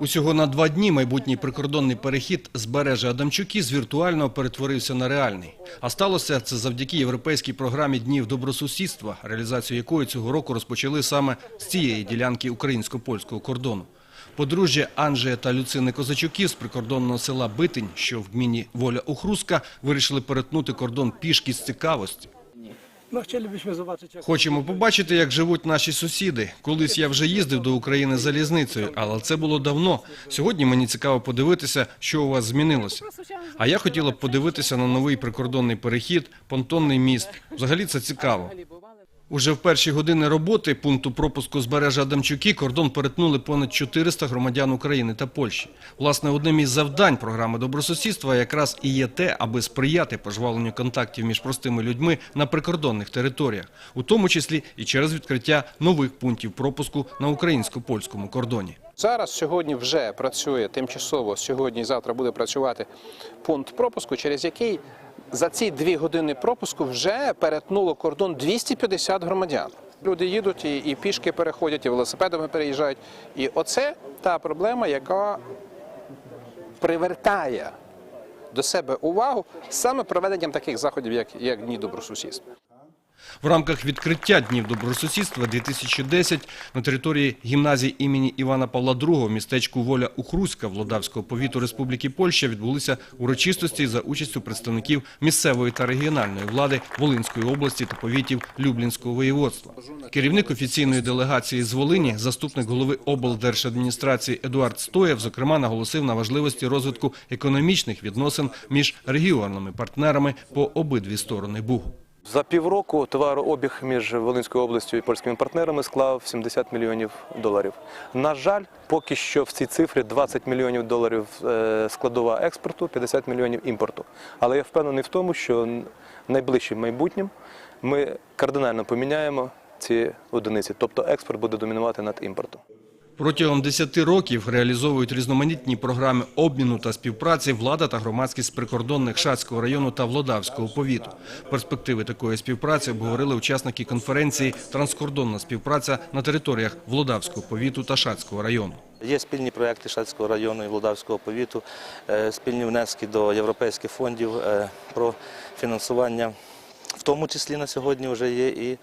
Усього на два дні майбутній прикордонний перехід з бережа Адамчуки з віртуального перетворився на реальний. А сталося це завдяки європейській програмі Днів добросусідства, реалізацію якої цього року розпочали саме з цієї ділянки українсько-польського кордону. Подружжя Анджея та Люцини Козачуків з прикордонного села Битинь, що в гміні Воля Охруска, вирішили перетнути кордон пішки з цікавості. Хочемо побачити, як живуть наші сусіди. Колись я вже їздив до України залізницею, але це було давно. Сьогодні мені цікаво подивитися, що у вас змінилося. А я хотіла б подивитися на новий прикордонний перехід, понтонний міст. Взагалі це цікаво. Уже в перші години роботи пункту пропуску збережа Адамчуки кордон перетнули понад 400 громадян України та Польщі. Власне, одним із завдань програми добросусідства якраз і є те, аби сприяти пожваленню контактів між простими людьми на прикордонних територіях, у тому числі і через відкриття нових пунктів пропуску на українсько-польському кордоні. Зараз сьогодні вже працює тимчасово. Сьогодні і завтра буде працювати пункт пропуску, через який за ці дві години пропуску вже перетнуло кордон 250 громадян. Люди їдуть і, пішки переходять, і велосипедами переїжджають. І оце та проблема, яка привертає до себе увагу саме проведенням таких заходів, як, як Дні добросусідства. В рамках відкриття Днів добросусідства 2010 на території гімназії імені Івана Павла II в містечку Воля Ухруська Владавського повіту Республіки Польща відбулися урочистості за участю представників місцевої та регіональної влади Волинської області та повітів Люблінського воєводства. Керівник офіційної делегації з Волині, заступник голови облдержадміністрації Едуард Стоєв, зокрема наголосив на важливості розвитку економічних відносин між регіональними партнерами по обидві сторони Бугу. За півроку товарообіг між Волинською областю і польськими партнерами склав 70 мільйонів доларів. На жаль, поки що в цій цифрі 20 мільйонів доларів е, складова експорту, 50 мільйонів імпорту. Але я впевнений в тому, що найближчим майбутнім ми кардинально поміняємо ці одиниці, тобто експорт буде домінувати над імпортом. Протягом 10 років реалізовують різноманітні програми обміну та співпраці влада та громадськість прикордонних Шацького району та Владавського повіту. Перспективи такої співпраці обговорили учасники конференції «Транскордонна співпраця на територіях Владавського повіту та Шацького району». Є спільні проекти Шацького району і Володавського повіту, е, спільні внески до європейських фондів е, про фінансування. В тому числі на сьогодні вже є і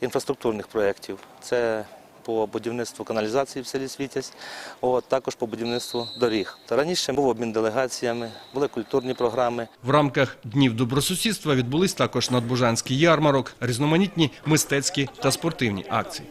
інфраструктурних проєктів. Це по будівництву каналізації в селі Світязь, от, також по будівництву доріг. Та раніше був обмін делегаціями, були культурні програми. В рамках Днів добросусідства відбулись також надбужанський ярмарок, різноманітні мистецькі та спортивні акції.